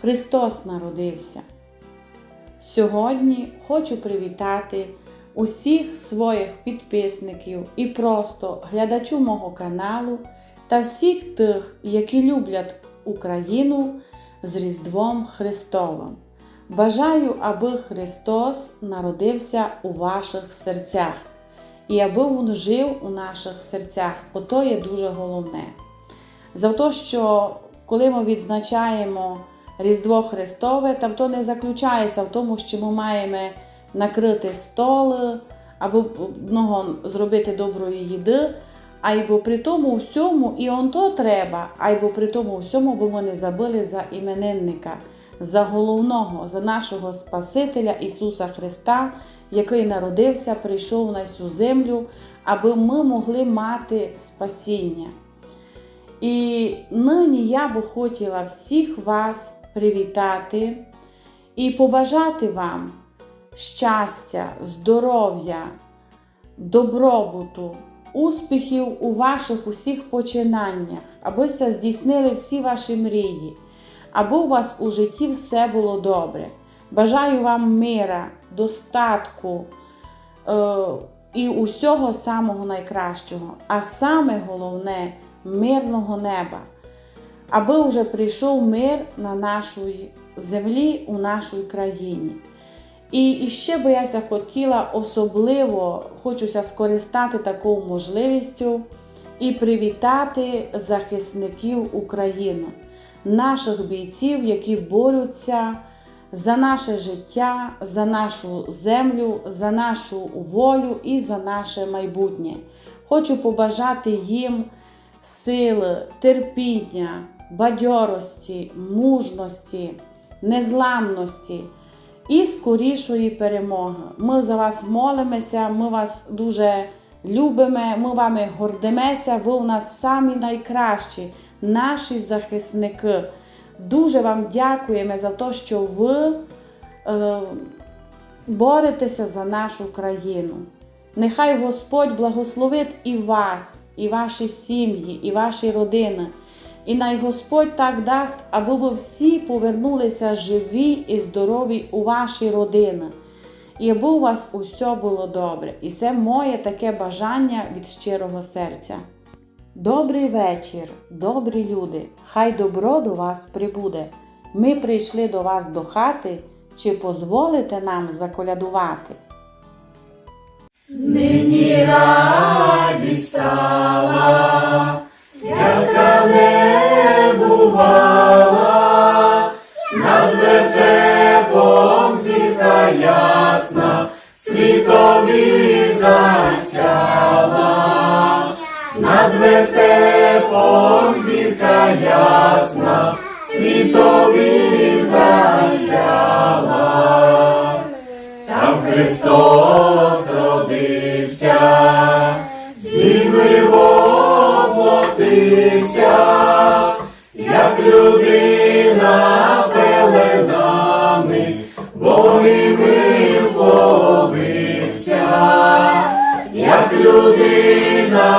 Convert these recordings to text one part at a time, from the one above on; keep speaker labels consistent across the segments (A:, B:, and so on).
A: Христос народився. Сьогодні хочу привітати усіх своїх підписників і просто глядачу мого каналу та всіх тих, які люблять Україну з Різдвом Христовим. Бажаю, аби Христос народився у ваших серцях і аби Він жив у наших серцях. Ото є дуже головне. За те, що коли ми відзначаємо Різдво Христове, то то не заключається в тому, що ми маємо накрити столи або много зробити доброї їди, айбо при тому всьому і он то треба, айбо при тому всьому, бо ми не забили за іменинника, за головного, за нашого Спасителя Ісуса Христа, який народився, прийшов на цю землю, аби ми могли мати спасіння. І нині я би хотіла всіх вас привітати і побажати вам щастя, здоров'я, добробуту, успіхів у ваших усіх починаннях, аби се здійснили всі ваші мрії, аби у вас у житті все було добре. Бажаю вам мира, достатку е, і усього самого найкращого, а саме головне мирного неба, аби вже прийшов мир на нашій землі, у нашій країні. І, ще би я хотіла особливо хочуся скористати такою можливістю і привітати захисників України, наших бійців, які борються за наше життя, за нашу землю, за нашу волю і за наше майбутнє. Хочу побажати їм сили, терпіння, бадьорості, мужності, незламності і скорішої перемоги. Ми за вас молимося, ми вас дуже любимо, ми вами гордимося. Ви у нас самі найкращі, наші захисники. Дуже вам дякуємо за те, що ви е, боретеся за нашу країну. Нехай Господь благословить і вас, і ваші сім'ї, і ваші родини. І най Господь так дасть, аби ви всі повернулися живі і здорові у ваші родини. І аби у вас усе було добре. І це моє таке бажання від щирого серця. Добрий вечір, добрі люди, хай добро до вас прибуде. Ми прийшли до вас до хати, чи позволите нам заколядувати?
B: Нині радість стала, яка не бувала, над вертепом зірка ясна, світові засяла, над вертепом зірка ясна, світові засяла. Там Христос людина пеленами, богими вповився, як людина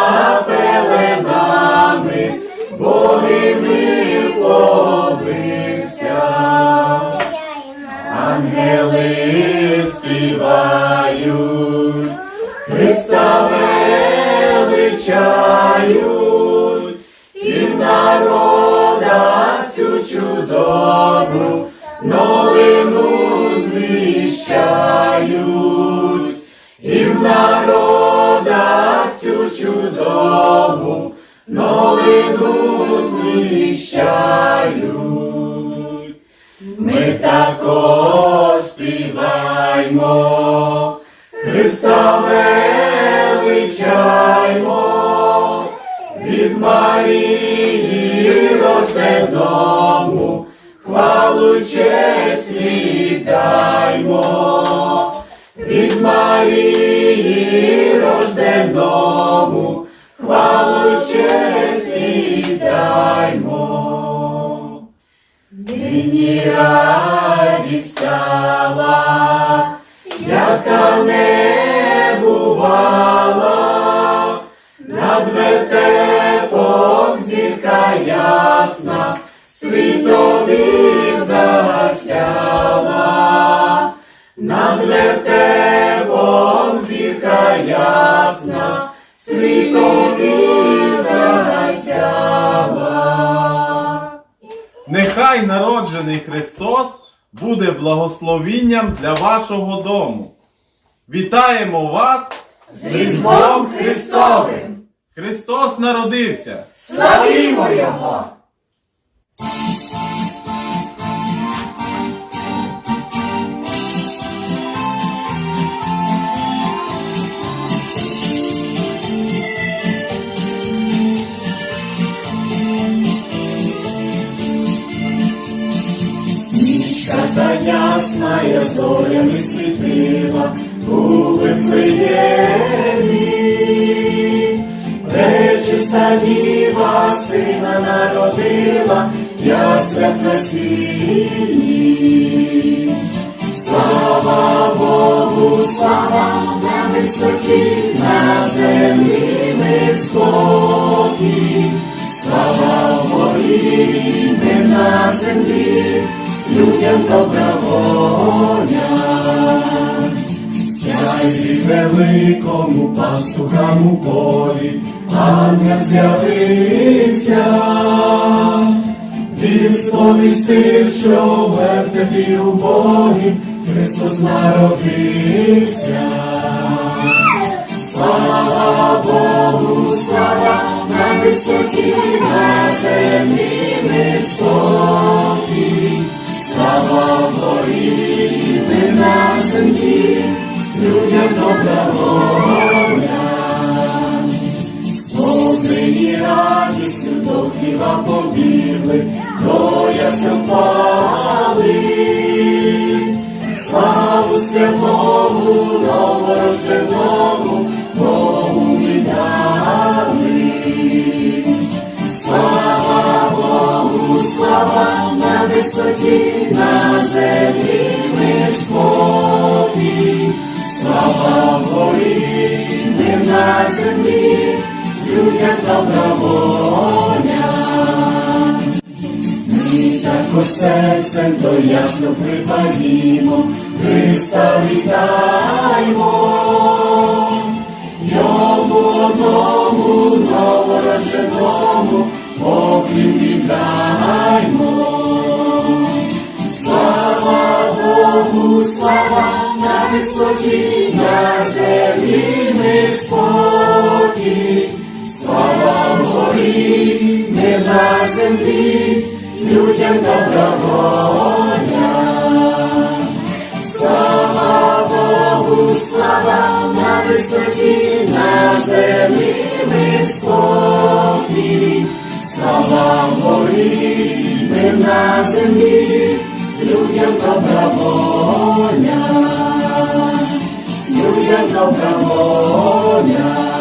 B: пеленами, богими вповився. Ангели співають, Христа величають, новину звіщають, і в народах цю чудову новину звіщають. Ми також співаймо, Христа величаймо, від Марії рожденому, хвалу честь віддаймо, від Марії рожденому, хвалу честь віддаймо. Нині радість стала, яка не бувала, над вертепом зірка ясна, світові засяла, над вертепом зірка ясна, світом ізда засяла.
C: Нехай народжений Христос буде благословінням для вашого дому. Вітаємо вас
B: з Різдвом Христовим!
C: Христос народився!
B: Славімо Його! Та ясна, я зорями світила у Вифлеємі. Пречиста діва сина народила, в красині. Слава Богу, слава на висоті, на землі мир спокій. Слава горі, мир на землі, людям добра воля. Сяй великому пастухам у полі, ангел з'явився, він сповістив, що в вертепі у Богі Христос народився. Слава Богу, слава на висоті, на землі спокій. Слава горі, ми на землі, людям добра. Сповнені радістю до хліба побігли, до ясел висоті, на землі мир спокій. Слава мир на землі, людям добра воля. Ми також серцем до ясно припадімо, Христа вітаймо, на висоті, на землі мир спокій. Слава горі, мир на землі, людям добра. Слава Богу, слава на висоті, на землі мир спокій. Слава горі, на землі, Людям добра воля.